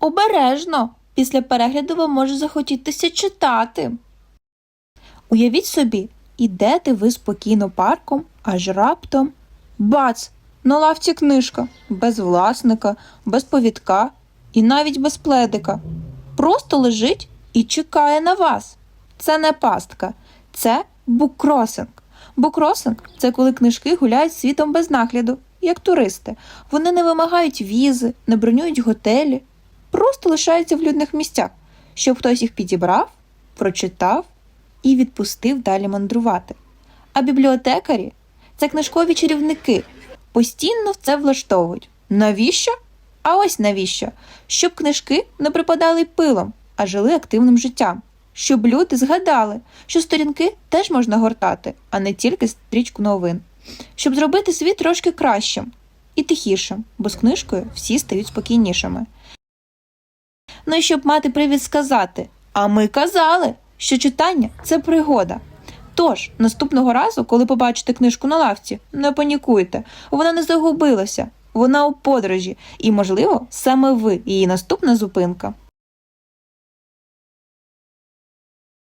Обережно, після перегляду вам може захотітися читати. Уявіть собі, ідете ви спокійно парком, аж раптом бац! На лавці книжка, без власника, без повідка і навіть без пледика. Просто лежить і чекає на вас. Це не пастка, це буккросинг. Буккросинг – це коли книжки гуляють світом без нагляду, як туристи. Вони не вимагають візи, не бронюють готелі, просто лишаються в людних місцях, щоб хтось їх підібрав, прочитав і відпустив далі мандрувати. А бібліотекарі це книжкові чарівники, постійно в це влаштовують. Навіщо? А ось навіщо? Щоб книжки не припадали пилом, а жили активним життям. Щоб люди згадали, що сторінки теж можна гортати, а не тільки стрічку новин. Щоб зробити світ трошки кращим і тихішим, бо з книжкою всі стають спокійнішими. Ну і щоб мати привід сказати: А ми казали, що читання це пригода. Тож, наступного разу, коли побачите книжку на лавці, не панікуйте, вона не загубилася, вона у подорожі, і, можливо, саме ви її наступна зупинка.